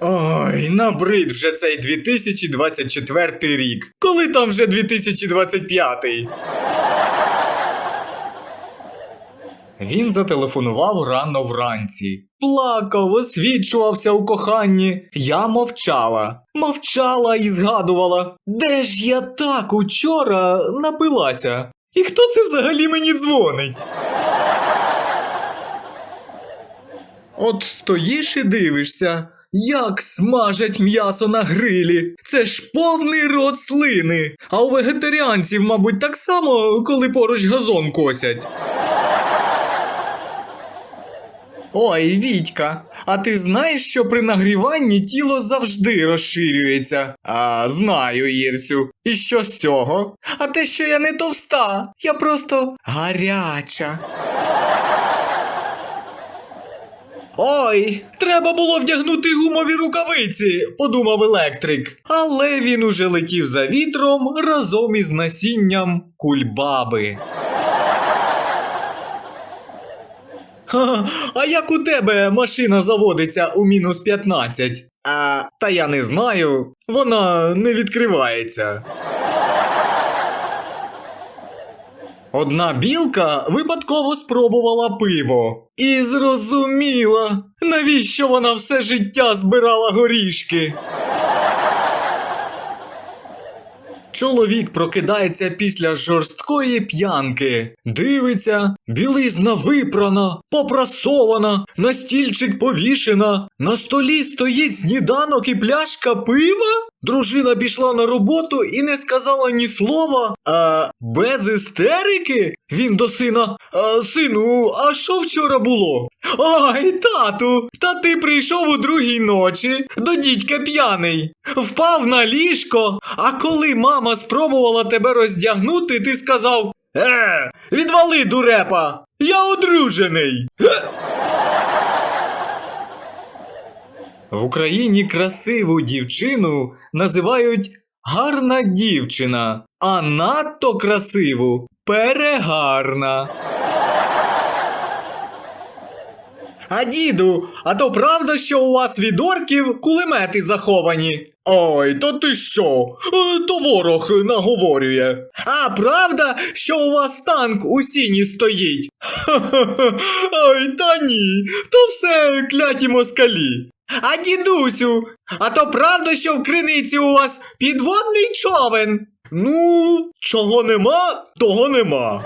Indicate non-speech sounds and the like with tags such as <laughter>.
Ой, набрид вже цей 2024 рік. Коли там вже 2025? Він зателефонував рано вранці. Плакав, освічувався у коханні. Я мовчала. Мовчала і згадувала, де ж я так учора напилася? І хто це взагалі мені дзвонить? От стоїш і дивишся, як смажать м'ясо на грилі. Це ж повний рот слини. А у вегетаріанців, мабуть, так само, коли поруч газон косять. Ой, Вітька, а ти знаєш, що при нагріванні тіло завжди розширюється? А, знаю, Ірцю. І що з цього? А те, що я не товста, я просто гаряча. Ой, треба було вдягнути гумові рукавиці, подумав електрик. Але він уже летів за вітром разом із насінням кульбаби. А як у тебе машина заводиться у мінус 15? А, та я не знаю, вона не відкривається. Одна білка випадково спробувала пиво і зрозуміла, навіщо вона все життя збирала горішки. Чоловік прокидається після жорсткої п'янки, дивиться, білизна випрана, попрасована, на стільчик повішена, на столі стоїть сніданок і пляшка пива. Дружина пішла на роботу і не сказала ні слова. А без істерики? Він до сина. А, сину, а що вчора було? Ой, тату, та ти прийшов у другій ночі до дідька п'яний, впав на ліжко, а коли мама спробувала тебе роздягнути, ти сказав: Е, відвали, дурепа! Я одружений. В Україні красиву дівчину називають гарна дівчина, а надто красиву перегарна. А діду, а то правда, що у вас від орків кулемети заховані? Ой, то ти що? Е, То ворог наговорює. А правда, що у вас танк у сіні стоїть? Ха-ха-ха. <laughs> Ой, та ні, то все кляті москалі. А дідусю, а то правда, що в криниці у вас підводний човен? Ну, чого нема, того нема.